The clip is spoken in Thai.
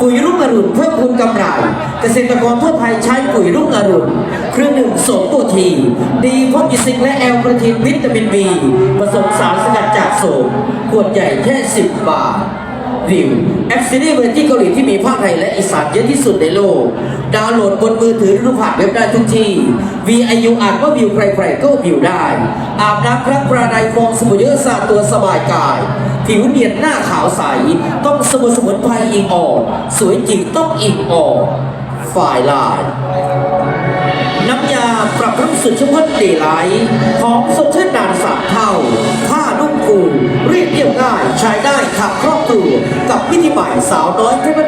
ปุ๋ยรุ่งอรุณเพิ่มพูนกำไร เกษตรกรทั่วไทยใช้ปุ๋ยรุ่งอรุณเครื่องหนึ่งโสมตัวทีดีพบอิซิงและแอลกระทินวิตามินบีผสมสารสกัดจากโสมขวดใหญ่แค่ 10 บาท วิวแอปซีรีส์เวอร์ที่เกาหลีที่มีภาคไทยและอีสานเยอะที่สุดในโลก ดาวน์โหลดบนมือถือหรือผ่านเว็บได้ทุกที่ VIU อ่านว่าวิวใครๆก็วิวได้ อาบน้ำครับประไดฟองสมุนเยอะสะอาดตัวสบายกาย ผิวเนียนหน้าขาวใส ต้องสมุนสมุนไพรอิงออกสวยจริงต้องอิงออกฝ่ายลาย น้ำยาปรับรู้สึกชุ่มชื่นดีไหลหอมสดชื่นนานสามเท่าผ้านุ่มฟูเรียบเรียบง่าย ใช้ได้ขับครอบครัวกับพิธีใหม่สาวน้อยเพชรแพ